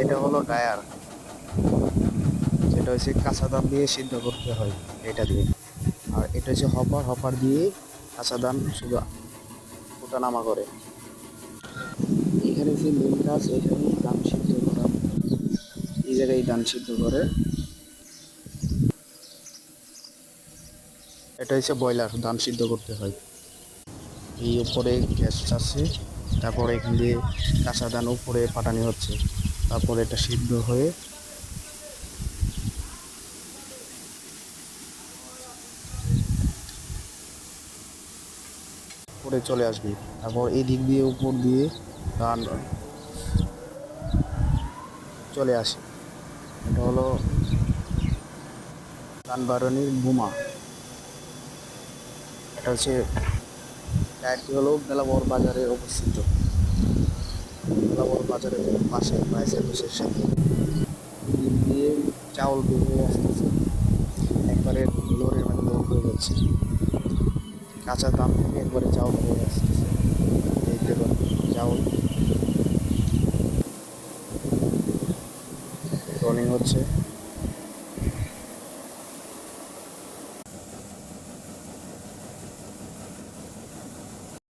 এটা হলো ডায়ার যেটা হচ্ছে কাঁচা ধান দিয়ে সিদ্ধ করতে হয়, এটা দিয়ে। আর এটা হচ্ছে হপার হপার দিয়ে কাঁচা ধান শুধু নামা করে। এখানে যে মেন আছে এখানে ধান সিদ্ধ করা। এই জায়গায় ধান সিদ্ধ করে। এটা হচ্ছে ব্রয়লার ধান সিদ্ধ করতে হয়। এই উপরে গ্যাস আছে, তারপরে এখান দিয়ে কাঁচা ধান উপরে পাঠানি হচ্ছে। তারপরে এটা সিদ্ধ হয়ে উপরে চলে আসবে। তারপর এই দিক দিয়ে উপর দিয়ে ধান চলে আসে। এটা হলো বারণীর বোমা। এটা হচ্ছে টায়ারটি হলো বেলাবর বাজারে অবস্থিত। বেলাবর বাজারের পাশে বাইসের বসের সাথে। দিক দিয়ে চাউল বের আসতেছে। একবারে লোরের মানে লোড হয়ে যাচ্ছে। কাঁচা দাম থেকে একবারে চাউল হয়ে আসতেছে। এই পারেন চাউল। রনিং হচ্ছে।